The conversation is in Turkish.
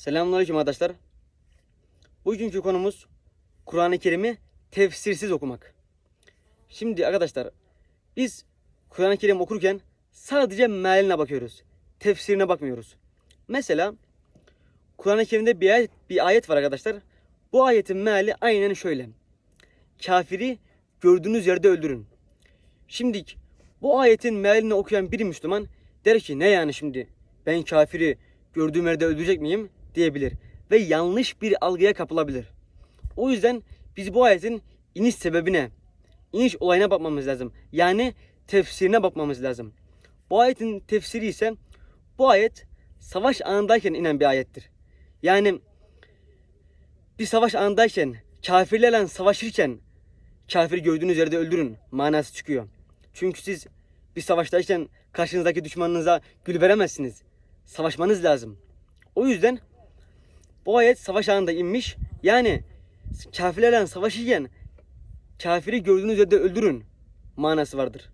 Selamünaleyküm arkadaşlar. Bugünkü konumuz Kur'an-ı Kerim'i tefsirsiz okumak. Şimdi arkadaşlar biz Kur'an-ı Kerim okurken sadece mealine bakıyoruz. Tefsirine bakmıyoruz. Mesela Kur'an-ı Kerim'de bir ayet, bir ayet var arkadaşlar. Bu ayetin meali aynen şöyle. Kafiri gördüğünüz yerde öldürün. Şimdi bu ayetin mealini okuyan bir Müslüman der ki ne yani şimdi ben kafiri gördüğüm yerde öldürecek miyim diyebilir ve yanlış bir algıya kapılabilir. O yüzden biz bu ayetin iniş sebebine, iniş olayına bakmamız lazım. Yani tefsirine bakmamız lazım. Bu ayetin tefsiri ise bu ayet savaş anındayken inen bir ayettir. Yani bir savaş anındayken, kafirlerle savaşırken kafir gördüğünüz yerde öldürün manası çıkıyor. Çünkü siz bir savaştayken karşınızdaki düşmanınıza gül veremezsiniz. Savaşmanız lazım. O yüzden bu ayet savaş anında inmiş. Yani kafirlerle savaşırken kafiri gördüğünüz yerde öldürün manası vardır.